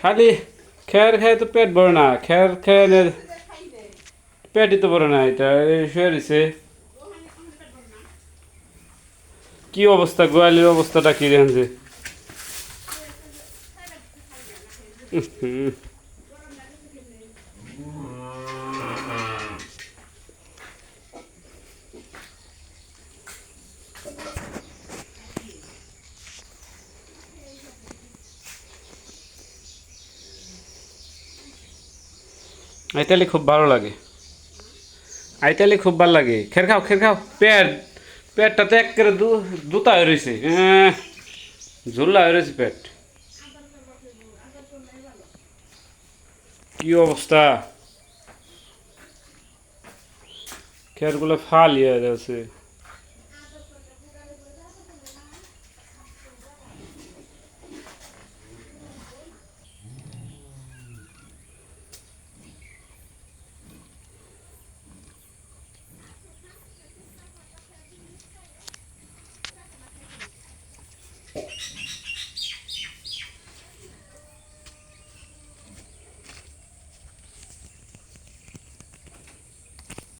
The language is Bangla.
খালি খের খেয়ে তো পেট ভরে না, খের খেয়ে পেটই তো ভরে না এটা শুয়ে রয়েছে কি অবস্থা, গোয়ালির অবস্থাটা কি দেখছে আইতালি খুব ভালো লাগে। আইতালি খুব ভালো লাগে। খের খাও খের খাও। পেট, পেটটাতে এক করে দুতা হয়ে রয়েছে। হ্যাঁ ঝুল্লা হয়ে রয়েছে পেট। কি অবস্থা? খেরগুলো ফালিয়ে আছে